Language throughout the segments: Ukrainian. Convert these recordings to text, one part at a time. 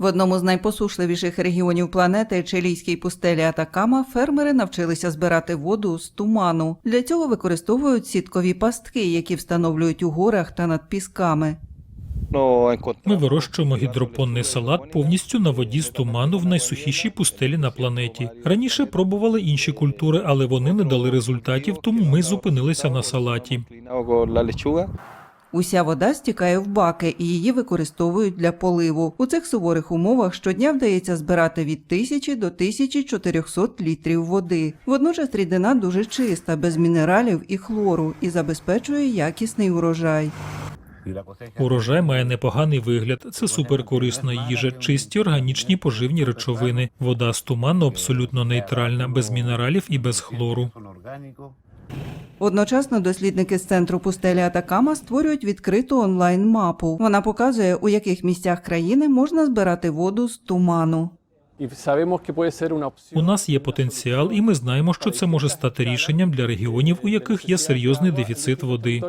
В одному з найпосушливіших регіонів планети чилійській пустелі Атакама фермери навчилися збирати воду з туману. Для цього використовують сіткові пастки, які встановлюють у горах та над пісками. Ми вирощуємо гідропонний салат повністю на воді з туману в найсухішій пустелі на планеті. Раніше пробували інші культури, але вони не дали результатів, тому ми зупинилися на салаті. Уся вода стікає в баки і її використовують для поливу. У цих суворих умовах щодня вдається збирати від 1000 до 1400 літрів води. Водночас рідина дуже чиста, без мінералів і хлору, і забезпечує якісний урожай. Урожай має непоганий вигляд. Це суперкорисна їжа, чисті органічні поживні речовини. Вода з туману абсолютно нейтральна, без мінералів і без хлору. Одночасно дослідники з центру пустелі Атакама створюють відкриту онлайн-мапу. Вона показує, у яких місцях країни можна збирати воду з туману. У нас є потенціал, і ми знаємо, що це може стати рішенням для регіонів, у яких є серйозний дефіцит води.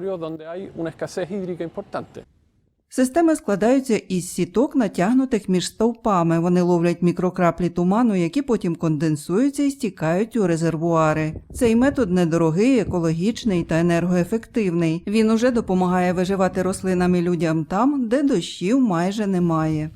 Системи складаються із сіток, натягнутих між стовпами. Вони ловлять мікрокраплі туману, які потім конденсуються і стікають у резервуари. Цей метод недорогий, екологічний та енергоефективний. Він уже допомагає виживати рослинам і людям там, де дощів майже немає.